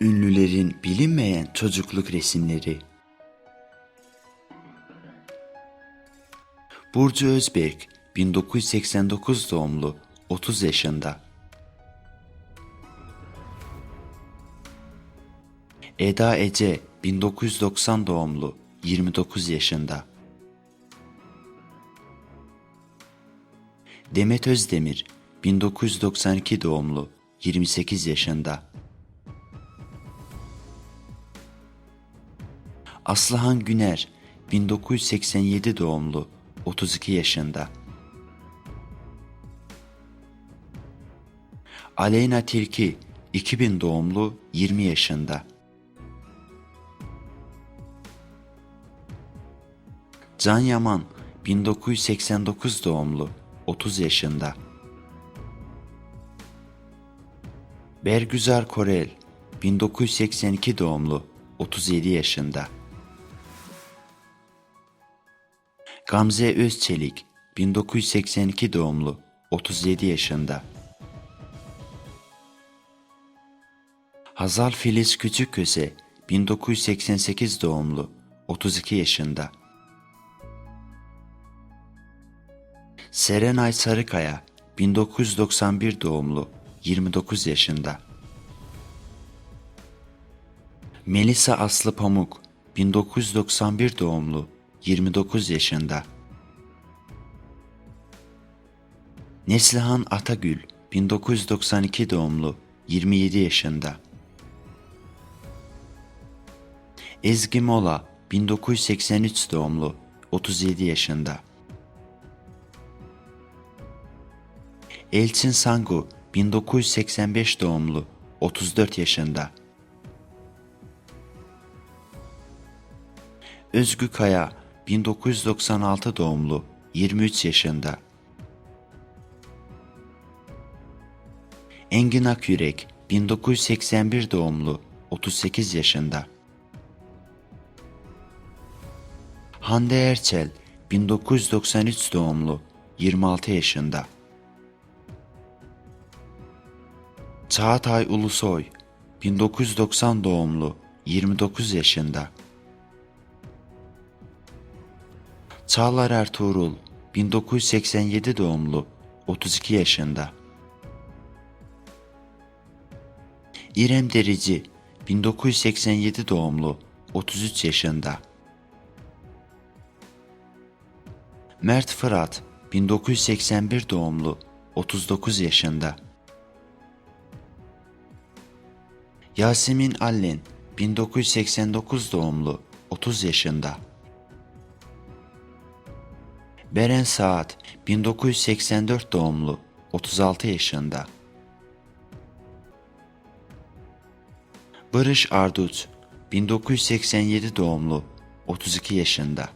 Ünlülerin bilinmeyen çocukluk resimleri. Burcu Özberk 1989 doğumlu 30 yaşında. Eda Ece 1990 doğumlu 29 yaşında. Demet Özdemir 1992 doğumlu 28 yaşında. Aslıhan Güner 1987 doğumlu 32 yaşında. Aleyna Tilki 2000 doğumlu 20 yaşında. Can Yaman 1989 doğumlu 30 yaşında. Bergüzar Korel 1982 doğumlu 37 yaşında. Gamze Özçelik 1982 doğumlu 37 yaşında. Hazal Filiz Küçükköse 1988 doğumlu 32 yaşında. Serenay Sarıkaya 1991 doğumlu 29 yaşında. Melisa Aslı Pamuk 1991 doğumlu 29 yaşında. Neslihan Atagül 1992 doğumlu 27 yaşında. Ezgi Mola 1983 doğumlu 37 yaşında. Elçin Sangu 1985 doğumlu 34 yaşında. Özgü Kaya 1996 doğumlu 23 yaşında. Engin Akyürek 1981 doğumlu 38 yaşında. Hande Erçel 1993 doğumlu 26 yaşında. Çağatay Ulusoy 1990 doğumlu 29 yaşında. Çağlar Ertuğrul 1987 doğumlu 32 yaşında. İrem Derici 1987 doğumlu 33 yaşında. Mert Fırat 1981 doğumlu 39 yaşında. Yasemin Allen 1989 doğumlu 30 yaşında. Beren Saat 1984 doğumlu 36 yaşında. Barış Arduç 1987 doğumlu 32 yaşında.